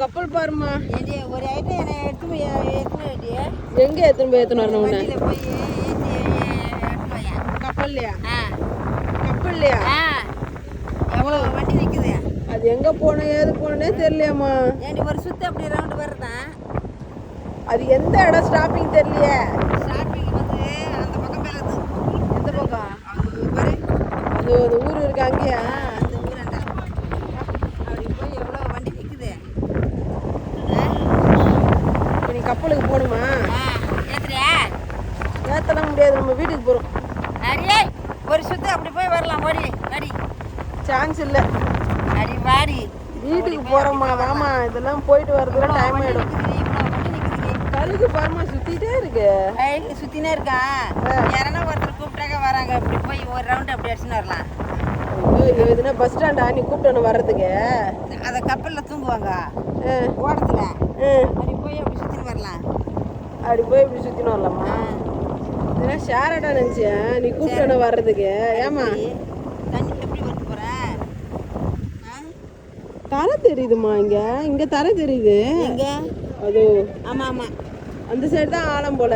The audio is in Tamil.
கப்பல் பாருமா ஒரு ஐட்டம் என்னை எடுத்து போய் வேண்டி எங்க எத்தனை போய் எத்தனை வரணும் உன்னை? கப்பல்லையா? கப்பல்லையா? எவ்வளோ வண்டி நிற்குது அது எங்க போனோம் ஏது போனே தெரியலையாம்மா. ஏண்டி ஒரு சுத்து அப்படி ரவுண்டு வருதான் அது எந்த இடம் ஸ்டாப்பிங் தெரியலையே. ஸ்டார்டிங் வந்து அந்த பக்கம் எந்த பக்கம்? அது ஒரு ஊர் இருக்கு அங்கேயா அந்த ஊராண்ட அப்படி போய் எவ்வளோ வண்டி நிற்குது இப்ப நீ கப்பலுக்கு போகணுமா? ஏத்தலாம் முடியாது நம்ம வீட்டுக்கு போறோம். அடியே ஒரு சுத்து அப்படி போய் வரலாம் ஓடி அடி சான்ஸ் இல்லை. அடி வாடி. வீட்டுக்கு போறோமா? வாமா இதெல்லாம் போயிட்டு வரதுல டைம் ஆயிடும். கழுகு பாருமா சுத்திட்டே இருக்கு. சுத்தினே இருக்கா? யாரனா ஒருத்தர் கூப்பிட்டாக்க வராங்க. இப்படி போய் ஒரு ரவுண்டு அப்படி அடிச்சுன்னு வரலாம். ஐயோ, இது எதுனா பஸ் ஸ்டாண்டா நீ கூப்பிட்டு வர்றதுக்கு. அதை கப்பலில் தூங்குவாங்க. ஓடத்துல. அப்படி போய் அப்படி அப்படி போய் இப்படி சுத்தின்னு வரலாமா இதெல்லாம் ஷேரடா நினைச்சேன் நீ கூப்பிட்டு வர்றதுக்கு. ஏமா? தரை தெரியுதுமா இங்க. இங்க தரை தெரியுது. அது. ஆமா ஆமா. அந்த சைடு தான் ஆழம் போல.